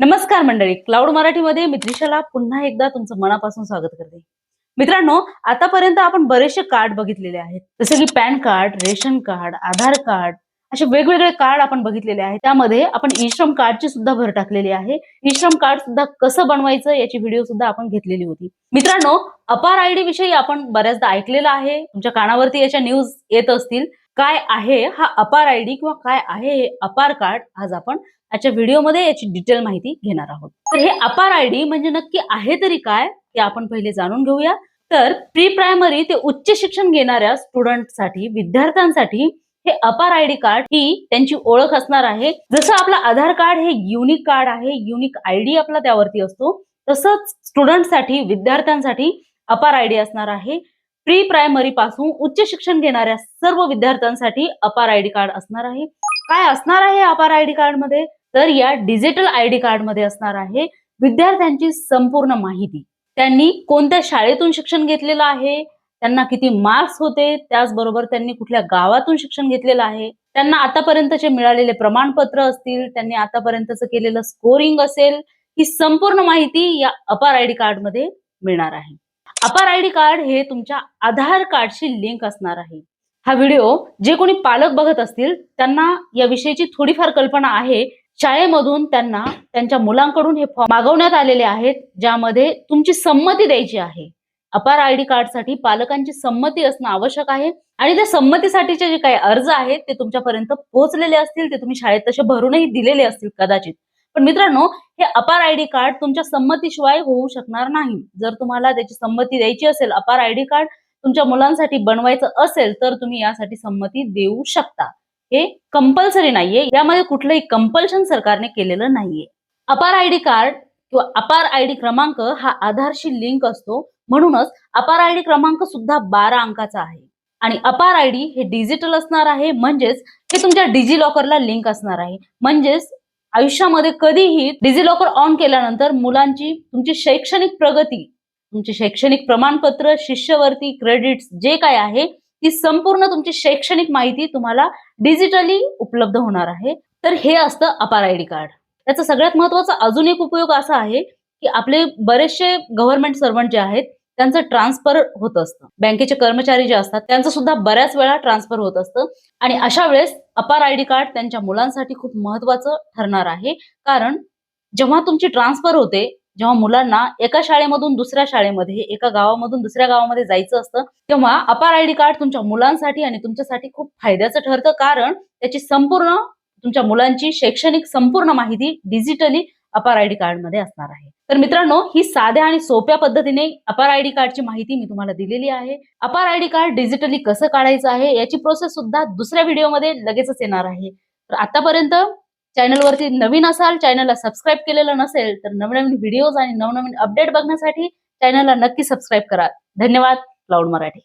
नमस्कार मंडळी. क्लाउड मराठीमध्ये मी त्रिशाला पुन्हा एकदा तुमचं मनापासून स्वागत करते. मित्रांनो आतापर्यंत आपण बरेचसे कार्ड बघितलेले आहेत. जसे की PAN card ration card Aadhaar card असे वेगवेगळे कार्ड आपण बघितलेले आहेत. त्यामध्ये आपण ईश्रम कार्डची सुद्धा भर टाकलेली आहे. ई श्रम कार्ड सुद्धा कसं बनवायचं याची व्हिडिओ सुद्धा आपण घेतलेली होती. मित्रांनो अपार आयडी विषयी आपण बऱ्याचदा ऐकलेलं आहे. तुमच्या कानावरती याच्या न्यूज येत असतील. काय आहे हा अपार आयडी किंवा काय आहे हे अपार कार्ड आज आपण आजच्या व्हिडिओमध्ये याची डिटेल माहिती घेणार आहोत. तर हे अपार आयडी म्हणजे नक्की आहे तरी काय ते आपण पहिले जाणून घेऊया. तर प्री प्रायमरी ते उच्च शिक्षण घेणाऱ्या स्टुडंटसाठी विद्यार्थ्यांसाठी हे अपार आयडी कार्ड ही त्यांची ओळख असणार आहे. जसं आपलं आधार कार्ड हे युनिक कार्ड आहे युनिक आयडी आपला त्यावरती असतो. तसंच स्टुडंटसाठी विद्यार्थ्यांसाठी अपार आयडी असणार आहे. प्री प्रायमरी पासून उच्च शिक्षण घेणाऱ्या सर्व विद्यार्थ्यांसाठी अपार आयडी कार्ड असणार आहे. काय असणार आहे अपार आयडी कार्डमध्ये? तर या डिजिटल आयडी कार्डमध्ये असणार आहे विद्यार्थ्यांची संपूर्ण माहिती. त्यांनी कोणत्या शाळेतून शिक्षण घेतलेलं आहे? त्यांना किती मार्क्स होते? त्याचबरोबर त्यांनी कुठल्या गावातून शिक्षण घेतलेलं आहे? त्यांना आतापर्यंतचे मिळालेले प्रमाणपत्र असतील? त्यांनी आतापर्यंतचं केलेलं स्कोरिंग असेल? ही संपूर्ण माहिती या अपार आयडी कार्डमध्ये मिळणार आहे. अपार आयडी कार्ड हे तुमच्या आधार कार्डशी लिंक असणार आहे. हा व्हिडिओ जे कोणी पालक बघत असतील त्यांना या विषयीची थोडीफार कल्पना आहे. शाळेमधून त्यांना त्यांच्या मुलांकडून हे फॉर्म मागवण्यात आलेले आहेत ज्यामध्ये तुमची संमती द्यायची आहे. अपार आयडी कार्डसाठी पालकांची संमती असणं आवश्यक आहे आणि त्या संमतीसाठीचे जे काही अर्ज आहेत ते तुमच्यापर्यंत पोहोचलेले असतील ते तुम्ही शाळेत तसे भरूनही दिलेले असतील कदाचित. पण मित्रांनो हे अपार आयडी कार्ड तुमच्या संमतीशिवाय होऊ शकणार नाही. जर तुम्हाला त्याची संमती द्यायची असेल अपार आयडी कार्ड तुमच्या मुलांसाठी बनवायचं असेल तर तुम्ही यासाठी संमती देऊ शकता. हे कंपल्सरी नाहीये. यामध्ये कुठलंही कंपल्शन सरकारने केलेलं नाहीये. अपार आयडी कार्ड किंवा अपार आयडी क्रमांक हा आधारशी लिंक असतो. म्हणूनच अपार आयडी क्रमांक सुद्धा बारा अंकाचा आहे. आणि अपार आयडी हे डिजिटल असणार आहे. म्हणजेच हे तुमच्या डिजी लॉकरला लिंक असणार आहे. म्हणजेच आयुष्यामध्ये कधीही डिजी लॉकर ऑन केल्यानंतर मुलांची तुमची शैक्षणिक प्रगती तुमचे शैक्षणिक प्रमाणपत्र शिष्यवृत्ती क्रेडिट्स जे काय आहे ती संपूर्ण तुमची शैक्षणिक माहिती तुम्हाला डिजिटली उपलब्ध होणार आहे. तर हे असतं अपार आयडी कार्ड. त्याचा सगळ्यात महत्त्वाचा अजून एक उपयोग असा आहे की आपले बरेचसे गव्हर्नमेंट सर्वंट जे आहेत त्यांचं ट्रान्सफर होत असतं. बँकेचे कर्मचारी जे असतात त्यांचं सुद्धा बऱ्याच वेळा ट्रान्सफर होत असतं. आणि अशा वेळेस अपार आयडी कार्ड त्यांच्या मुलांसाठी खूप महत्वाचं ठरणार आहे. कारण जेव्हा तुमची ट्रान्सफर होते जेव्हा मुलांना एका शाळेमधून दुसऱ्या शाळेमध्ये एका गावामधून दुसऱ्या गावामध्ये जायचं असतं तेव्हा अपार आयडी कार्ड तुमच्या मुलांसाठी आणि तुमच्यासाठी खूप फायद्याचं ठरतं. कारण त्याची संपूर्ण तुमच्या मुलांची शैक्षणिक संपूर्ण माहिती डिजिटली अपार आयडी कार्डमध्ये असणार आहे. तर मित्रांनो ही साध्या आणि सोप्या पद्धतीने अपार आयडी कार्डची माहिती मी तुम्हाला दिलेली आहे. अपार आयडी कार्ड डिजिटली कसं काढायचं आहे याची प्रोसेस सुद्धा दुसऱ्या व्हिडिओमध्ये लगेचच येणार आहे. तर आतापर्यंत चॅनलवरती नवीन असाल चॅनलला सबस्क्राईब केलेलं नसेल तर नवनवीन व्हिडिओज आणि नवनवीन अपडेट बघण्यासाठी चॅनलला नक्की सबस्क्राईब करा. धन्यवाद क्लाउड मराठी